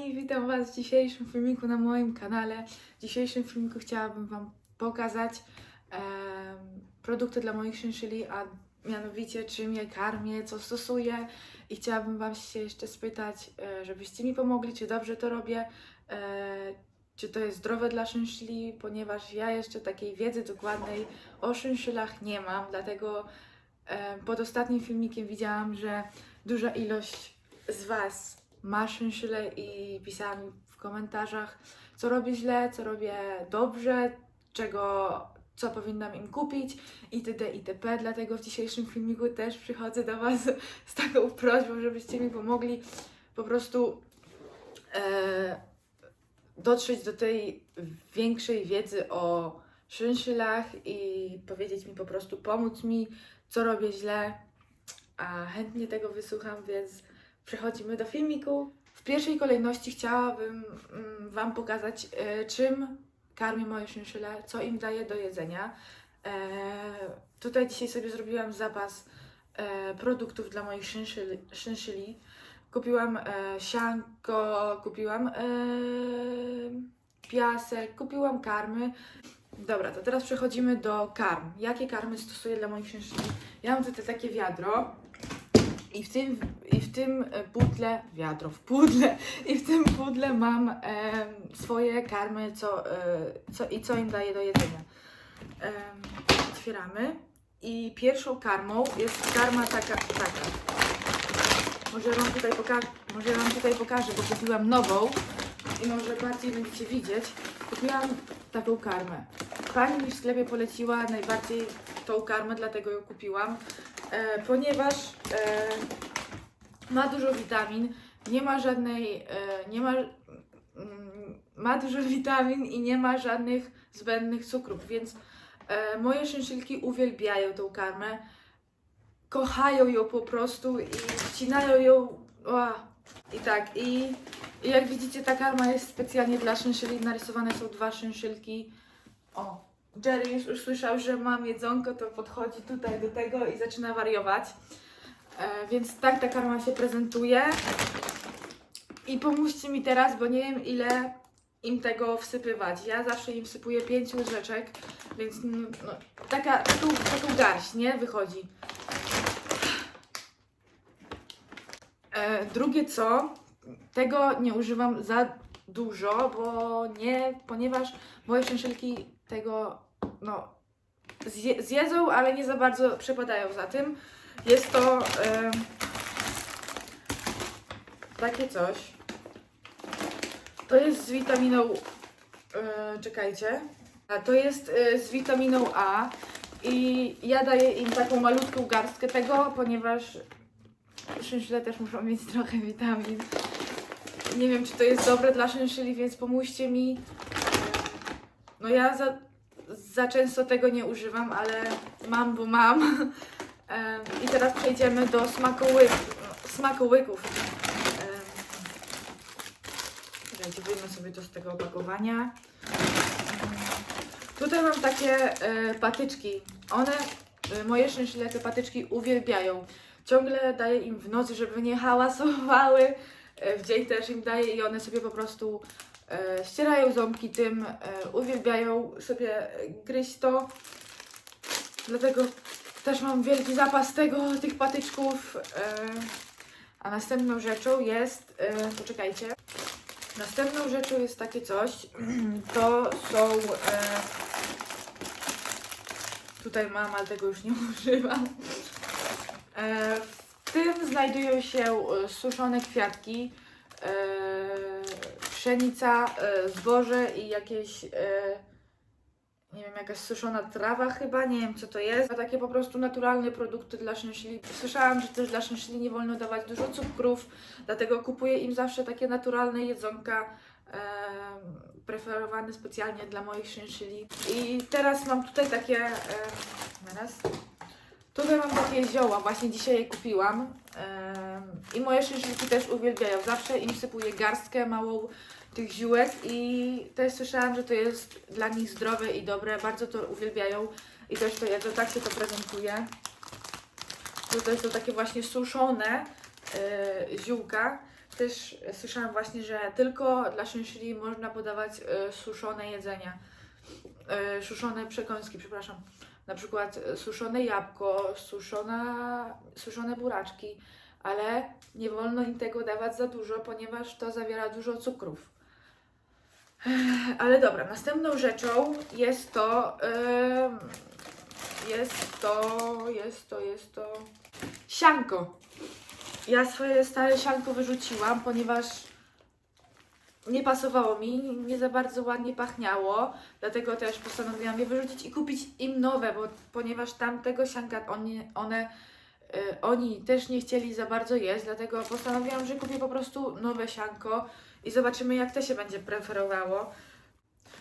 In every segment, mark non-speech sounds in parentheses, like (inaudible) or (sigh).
kochani, witam Was w dzisiejszym filmiku na moim kanale. W dzisiejszym filmiku chciałabym Wam pokazać em, produkty dla moich szynszyli, a mianowicie czym je karmię, co stosuję i chciałabym Wam się jeszcze spytać, e, żebyście mi pomogli, czy dobrze to robię, e, czy to jest zdrowe dla szynszyli, ponieważ ja jeszcze takiej wiedzy dokładnej o szynszylach nie mam, dlatego e, pod ostatnim filmikiem widziałam, że duża ilość z Was ma szynszyle i pisała mi w komentarzach, co robię źle, co robię dobrze, czego, co powinnam im kupić itd. itp. Dlatego w dzisiejszym filmiku też przychodzę do Was z taką prośbą, żebyście mi pomogli po prostu e, dotrzeć do tej większej wiedzy o szynszylach i powiedzieć mi po prostu, pomóc mi, co robię źle, a chętnie tego wysłucham, więc przechodzimy do filmiku. W pierwszej kolejności chciałabym mm, Wam pokazać, e, czym karmię moje szynszyle, co im daję do jedzenia. E, tutaj dzisiaj sobie zrobiłam zapas e, produktów dla moich szynszyli. Kupiłam sianko, kupiłam piasek, kupiłam karmy. Dobra, to teraz przechodzimy do karm. Jakie karmy stosuję dla moich szynsyli? Ja mam tutaj takie wiadro i w tym, i w tym e, pudle, wiadro w pudle, i w tym pudle mam em, swoje karmy co, e, co, i co im daję do jedzenia. Em, otwieramy i pierwszą karmą jest karma taka, taka. Może wam tutaj pokażę, może wam tutaj pokażę, bo kupiłam nową i może bardziej będziecie widzieć. Kupiłam taką karmę. Pani mi w sklepie poleciła najbardziej tą karmę, dlatego ją kupiłam e, ponieważ e, ma dużo witamin, nie ma żadnej, e, nie ma, mm, ma dużo (laughs) witamin i nie ma żadnych zbędnych cukrów, więc e, moje szynszylki uwielbiają tą karmę, kochają ją po prostu i wcinają ją, ła, i tak, i, i jak widzicie ta karma jest specjalnie dla szynsyli, narysowane są dwa szynszylki, o, Jerry już usłyszał, że mam jedzonko, to podchodzi tutaj do tego i zaczyna wariować. E, więc tak ta karma się prezentuje. I pomóżcie mi teraz, bo nie wiem ile im tego wsypywać. Ja zawsze im wsypuję 5 łyżeczek, więc no, no, taka, taką, taką garść, nie? Wychodzi. E, drugie co, tego nie używam za dużo, bo nie, ponieważ moje szynszylki tego, no, zje, zjedzą, ale nie za bardzo przepadają za tym. Jest to takie coś. To jest z witaminą, e, czekajcie, a to jest e, z witaminą A i ja daję im taką malutką garstkę tego, ponieważ szynszyle też muszą mieć trochę witamin. Nie wiem, czy to jest dobre dla szynszili, więc pomóżcie mi. No ja za, za często tego nie używam, ale mam, bo mam. I teraz przejdziemy do smakołyków. smakołyków. Czekajcie, wyjmę sobie to z tego opakowania. Tutaj mam takie e, patyczki. One, e, moje szynszyle te patyczki uwielbiają. Ciągle daję im w nocy, żeby nie hałasowały. E, W dzień też im daję i one sobie po prostu ścierają ząbki tym, uwielbiają sobie gryźć to. Dlatego też mam wielki zapas tego, tych patyczków. E, a następną rzeczą jest, e, poczekajcie, następną rzeczą jest takie coś, (clears throat) to są, e, tutaj mam, ale tego już nie (laughs) używam. E, w tym znajdują się suszone kwiatki, pszenica, zboże i jakieś, jakaś suszona trawa chyba, nie wiem co to jest. A takie po prostu naturalne produkty dla szynszili. Słyszałam, że też dla szynszili nie wolno dawać dużo cukrów, dlatego kupuję im zawsze takie naturalne jedzonka, e, preferowane specjalnie dla moich szynszili. I teraz mam tutaj takie, e, zaraz, Tutaj mam takie zioła, właśnie dzisiaj je kupiłam. Em, I moje szynszylki też uwielbiają. Zawsze im sypuję garstkę małą tych ziółek i też słyszałam, że to jest dla nich zdrowe i dobre. Bardzo to uwielbiają i też to jedzą. Tak się to prezentuje. Tutaj są takie właśnie suszone e, ziółka, też słyszałam właśnie, że tylko dla szynszyli można podawać e, suszone jedzenia. E, suszone przekąski, przepraszam. Na przykład suszone jabłko, suszona, suszone buraczki, ale nie wolno im tego dawać za dużo, ponieważ to zawiera dużo cukrów. Ale dobra, następną rzeczą jest to, em, jest to, jest to, jest to sianko. Ja swoje stare sianko wyrzuciłam, ponieważ nie pasowało mi, nie za bardzo ładnie pachniało, dlatego też postanowiłam je wyrzucić i kupić im nowe, bo ponieważ tamtego sianka oni, one, y, oni też nie chcieli za bardzo jeść, dlatego postanowiłam, że kupię po prostu nowe sianko i zobaczymy jak to się będzie preferowało.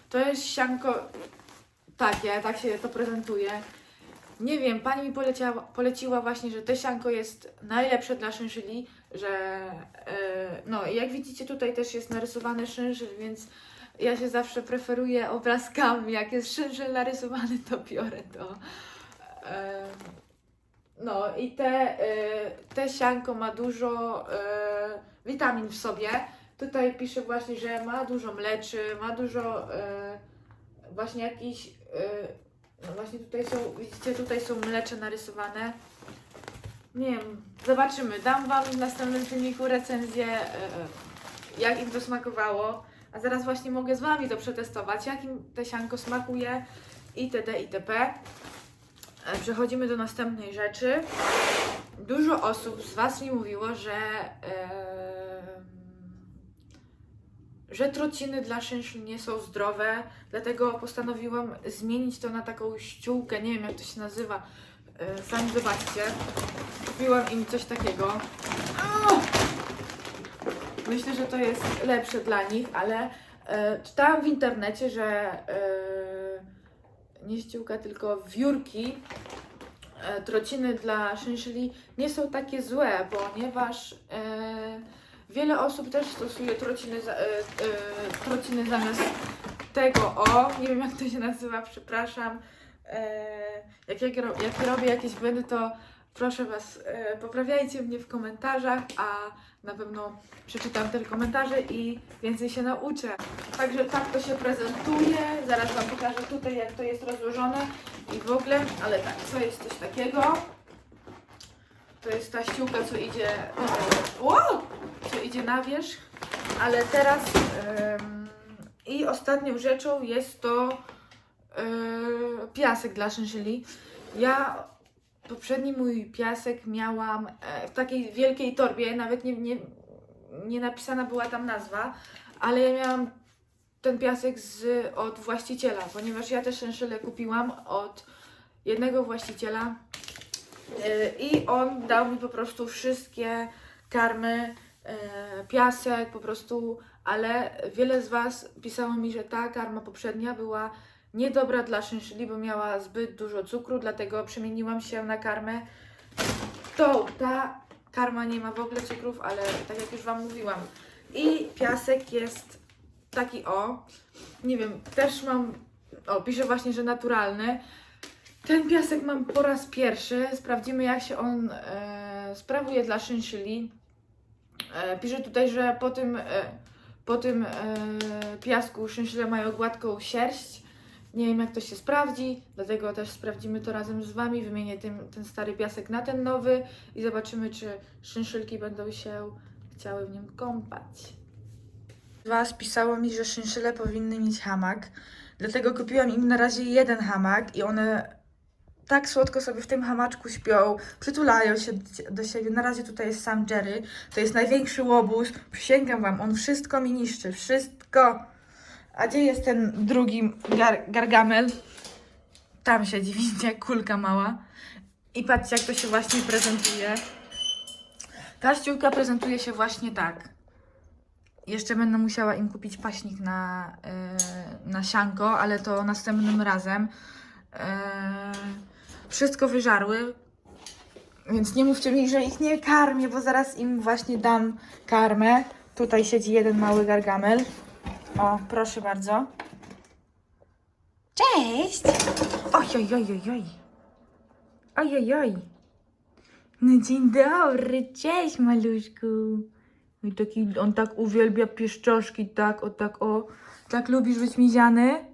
To jest sianko takie, tak się to prezentuje. Nie wiem, pani mi poleciała, poleciła właśnie, że to sianko jest najlepsze dla szynżyli, że e, no jak widzicie tutaj też jest narysowany szynżyl, więc ja się zawsze preferuję obrazkami, jak jest szynżyl narysowany, to biorę to. E, no i te, e, te sianko ma dużo e, witamin w sobie. Tutaj pisze właśnie, że ma dużo mleczy, ma dużo e, właśnie jakiś e, no właśnie tutaj są, widzicie, tutaj są mlecze narysowane. Nie wiem, zobaczymy. Dam Wam w następnym filmiku recenzję, e, e, jak im to smakowało. A zaraz właśnie mogę z Wami to przetestować, jak im te sianko smakuje itd. itp. E, Przechodzimy do następnej rzeczy. Dużo osób z Was mi mówiło, że em, że trociny dla szynszl nie są zdrowe, dlatego postanowiłam zmienić to na taką ściółkę, nie wiem jak to się nazywa, e, sami zobaczcie. Kupiłam im coś takiego. Myślę, że to jest lepsze dla nich, ale e, czytałam w internecie, że e, nie ściółka, tylko wiórki trociny dla szynszyli nie są takie złe, ponieważ e, wiele osób też stosuje trociny, za, e, e, trociny zamiast tego. O, nie wiem jak to się nazywa, przepraszam. E, jak, jak, jak robię jakieś błędy, to proszę Was, poprawiajcie mnie w komentarzach, a na pewno przeczytam te komentarze i więcej się nauczę. Także tak to się prezentuje. Zaraz Wam pokażę tutaj, jak to jest rozłożone i w ogóle, ale tak, co jest coś takiego? To jest ta ściółka, co idzie, co na wierzch, ale teraz em, i ostatnią rzeczą jest to e, piasek dla szynżyli. Ja poprzedni mój piasek miałam e, w takiej wielkiej torbie, nawet nie, nie, nie napisana była tam nazwa, ale ja miałam ten piasek z, od właściciela, ponieważ ja te szynszyle kupiłam od jednego właściciela e, i on dał mi po prostu wszystkie karmy, piasek po prostu, ale wiele z Was pisało mi, że ta karma poprzednia była niedobra dla szynszyli, bo miała zbyt dużo cukru, dlatego przemieniłam się na karmę tą. Ta karma nie ma w ogóle cukrów, ale tak jak już Wam mówiłam. I piasek jest taki o, nie wiem, też mam, o, pisze właśnie, że naturalny. Ten piasek mam po raz pierwszy. Sprawdzimy, jak się on e, sprawuje dla szynszyli. E, pisze tutaj, że po tym, e, po tym e, piasku szynszyle mają gładką sierść. Nie wiem, jak to się sprawdzi, dlatego też sprawdzimy to razem z Wami. Wymienię tym, ten stary piasek na ten nowy i zobaczymy, czy szynszylki będą się chciały w nim kąpać. Was pisało mi, że szynszyle powinny mieć hamak, dlatego kupiłam im na razie jeden hamak i one tak słodko sobie w tym hamaczku śpią, przytulają się do siebie. Na razie tutaj jest sam Jerry, to jest największy łobuz, przysięgam Wam, on wszystko mi niszczy, wszystko. A gdzie jest ten drugi gar gargamel? Tam siedzi, (laughs) widzicie, kulka mała. I patrzcie, jak to się właśnie prezentuje. Ta ściółka prezentuje się właśnie tak. Jeszcze będę musiała im kupić paśnik na, yy, na sianko, ale to następnym razem. Yy, wszystko wyżarły, więc nie mówcie mi, że ich nie karmię, bo zaraz im właśnie dam karmę. Tutaj siedzi jeden mały gargamel. O, proszę bardzo. Cześć! Oj, oj, oj, oj, oj. Oj, oj, oj. No dzień dobry, cześć maluszku. I taki, on tak uwielbia pieszczoszki, tak, o tak, o. Tak lubisz być miziany?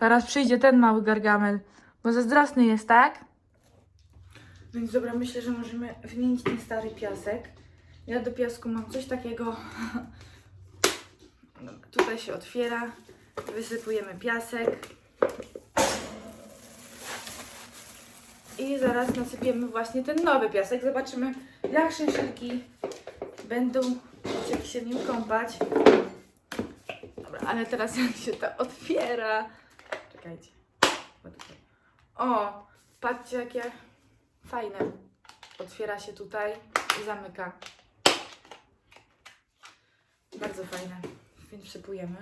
Zaraz przyjdzie ten mały gargamel, bo zazdrosny jest, tak? Więc dobra, myślę, że możemy wymienić ten stary piasek. Ja do piasku mam coś takiego. Dobra, (laughs) tutaj się otwiera. Wysypujemy piasek. I zaraz nasypiemy właśnie ten nowy piasek. Zobaczymy, jak szynszylki będą jak się w nim kąpać. Dobra, ale teraz (laughs) jak się to otwiera. Czekajcie. O, patrzcie jakie fajne. Otwiera się tutaj i zamyka. Bardzo fajne. Więc wsypujemy.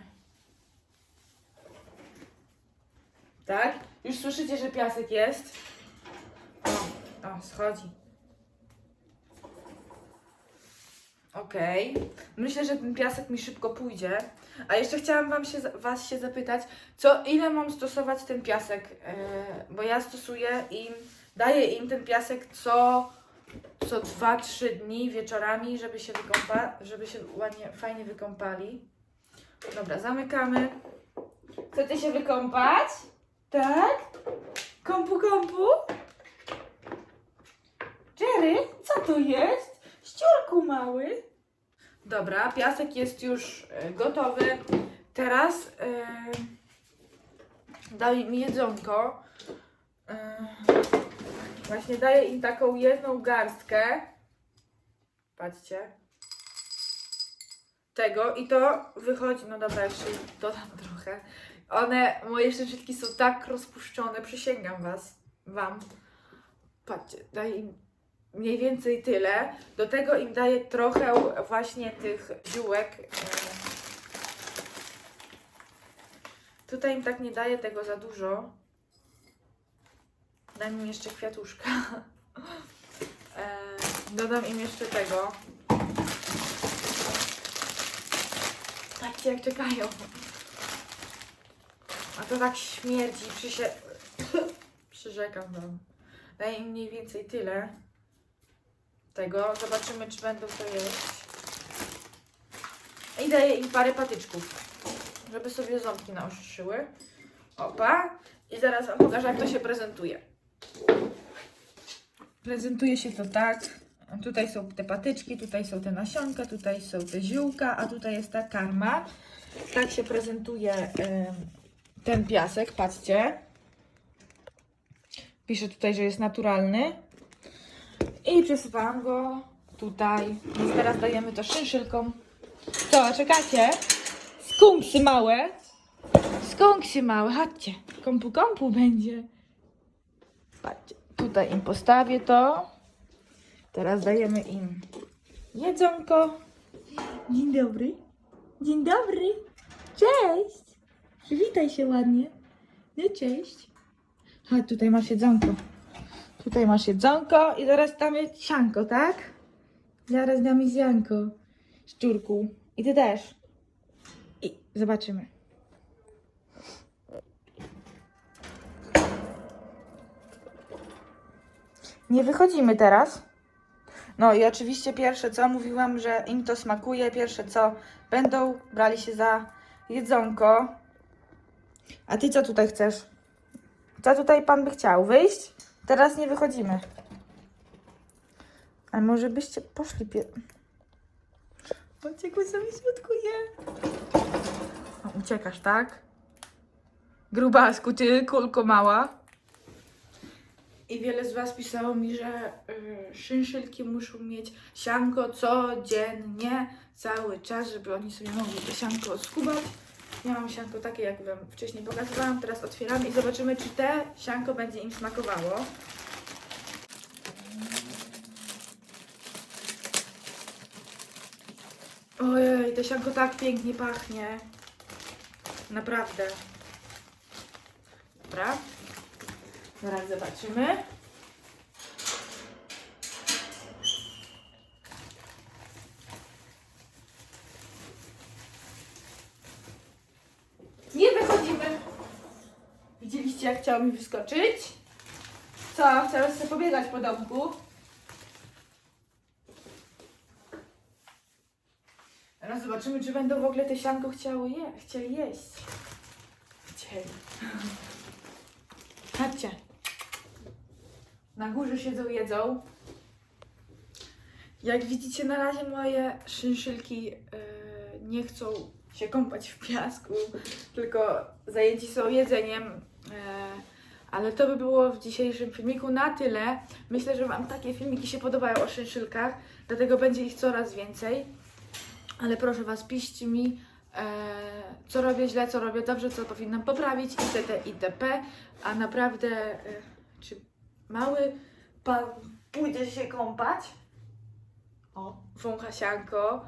Tak? Już słyszycie, że piasek jest. O, o schodzi. Okej. Myślę, że ten piasek mi szybko pójdzie. A jeszcze chciałam wam się, Was się zapytać, co ile mam stosować ten piasek? Yy, bo ja stosuję im, daję im ten piasek co, co 2-3 dni wieczorami, żeby się wykąpa, żeby się ładnie, fajnie wykąpali. Dobra, zamykamy. Chcecie się wykąpać? Tak? Kąpu, kąpu? Jerry, co to jest? Ściurku mały. Dobra, piasek jest już e, gotowy. Teraz e, daj mi jedzonko. E, właśnie daję im taką jedną garstkę. Patrzcie. Tego i to wychodzi, no dobra, jeszcze dodam (laughs) trochę. One, moje szczęśliwki są tak rozpuszczone, przysięgam was, wam. Patrzcie, daję im mniej więcej tyle. Do tego im daję trochę właśnie tych ziółek. Tutaj im tak nie daję tego za dużo. Dam im jeszcze kwiatuszka. (laughs) E, Dodam im jeszcze tego. Patrzcie jak czekają. A to tak śmierdzi, przysie... (laughs) Przyrzekam wam. Daję im mniej więcej tyle tego. Zobaczymy, czy będą to jeść. I daję im parę patyczków, żeby sobie ząbki naostrzyły. Opa. I zaraz Wam pokażę, jak to się prezentuje. Prezentuje się to tak. Tutaj są te patyczki, tutaj są te nasionka, tutaj są te ziółka, a tutaj jest ta karma. Tak się prezentuje ten piasek, patrzcie. Pisze tutaj, że jest naturalny. I przesypałam go tutaj. Więc teraz dajemy to szynszylkom. Co, czekacie? Skunksy małe. Skunksy małe, chodźcie. Kompu kompu będzie. Patrzcie, tutaj im postawię to. Teraz dajemy im jedzonko. Dzień dobry. Dzień dobry. Cześć. Przywitaj się ładnie. No cześć. Chodź, tutaj masz jedzonko. Tutaj masz jedzonko i zaraz damy sianko, tak? Zaraz damy sianko. Szczurku. I ty też. I zobaczymy. Nie wychodzimy teraz. No i oczywiście pierwsze co mówiłam, że im to smakuje. Pierwsze co będą brali się za jedzonko. A ty co tutaj chcesz? Co tutaj pan by chciał? Wyjść? Teraz nie wychodzimy. A może byście poszli pie... Patrzcie, jak sobie smutkuje. O, uciekasz, tak? Grubasku, ty kulko mała. I wiele z Was pisało mi, że y, szynszylki muszą mieć sianko codziennie, cały czas, żeby oni sobie mogli to sianko skubać. Ja mam sianko takie, jak Wam wcześniej pokazywałam. Teraz otwieramy i zobaczymy, czy te sianko będzie im smakowało. Ojej, to sianko tak pięknie pachnie. Naprawdę. Dobra. Zaraz zobaczymy. Nie wychodzimy. Widzieliście, jak chciał mi wyskoczyć? Co? Chciałeś sobie pobiegać po domku? Teraz zobaczymy, czy będą w ogóle te sianko chciały je, chcieli jeść. Chcieli. Chodźcie. Na górze siedzą, jedzą. Jak widzicie, na razie moje szynszylki e, nie chcą się kąpać w piasku, tylko zajęci są jedzeniem. E, ale to by było w dzisiejszym filmiku na tyle. Myślę, że Wam takie filmiki się podobają o szynszylkach, dlatego będzie ich coraz więcej. Ale proszę Was, piszcie mi, e, co robię źle, co robię dobrze, co powinnam poprawić, itd. itp. A naprawdę, e, czy mały pan pójdzie się kąpać? O, wącha sianko.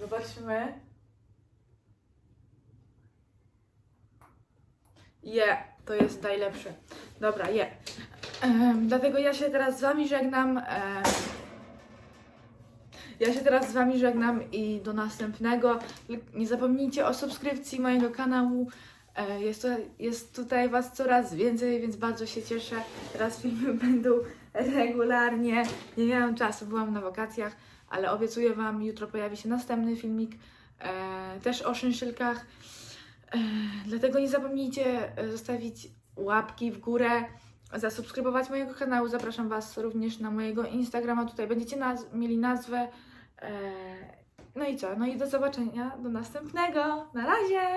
Zobaczmy. Je, to jest najlepsze. Dobra, je. Em, dlatego ja się teraz z Wami żegnam. em, ja się teraz z Wami żegnam i do następnego. Nie zapomnijcie o subskrypcji mojego kanału. E, Jest, to, jest tutaj Was coraz więcej, więc bardzo się cieszę. Teraz filmy (laughs) będą regularnie. Nie miałam czasu, byłam na wakacjach, ale obiecuję Wam, jutro pojawi się następny filmik e, też o szynszylkach. Dlatego nie zapomnijcie e, zostawić łapki w górę, zasubskrybować mojego kanału. Zapraszam Was również na mojego Instagrama. Tutaj będziecie naz- mieli nazwę. E, no i co? No i do zobaczenia do następnego. Na razie!